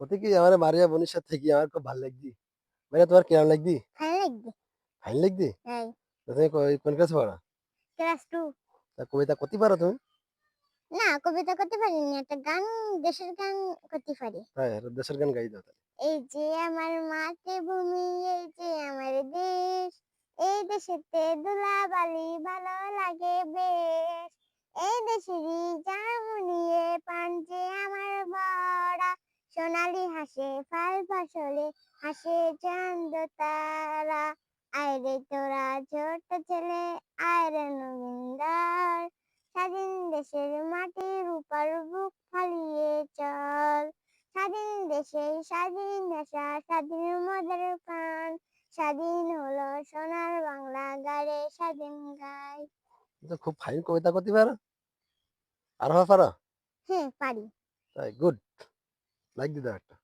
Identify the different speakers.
Speaker 1: কত কি? আমার মারিয়া বোনের সাথে কি আমার খুব ভালো লাগদি? মানে তোমার কেমন লাগদি?
Speaker 2: ভালো
Speaker 1: ভালো লাগদি? তো তুমি কই- কোন ক্লাস পড়ো?
Speaker 2: ক্লাস টু
Speaker 1: তা কবিতা কত পারো তুমি?
Speaker 2: না কবিতা করতে পারিনি। একটা গান দেশের গান করতে পারি।
Speaker 1: হ্যাঁ দেশের গান গাই দাও।
Speaker 2: এই যে আমার মাতৃভূমি এই যে আমার দেশ এই দেশেতে ধুলাবালি হাসে ফাল ফসলে হাসে চান্দ তারা। আয়রে তোরা ছোট ছেলে আয়রে নবীন্দার। স্বাধীন দেশের মাটির উপর বুক ফালিয়ে চল। স্বাধীন দেশে স্বাধীন ভাষা স্বাধীন মদের প্রাণ। স্বাধীন হলো সোনার বাংলা গাড়ে স্বাধীন গাই।
Speaker 1: তো খুব ফাইন কবিতা করতে পারো। আর পারো
Speaker 2: হ্যাঁ পারি।
Speaker 1: তাই গুড লাইক দি দাও একটা।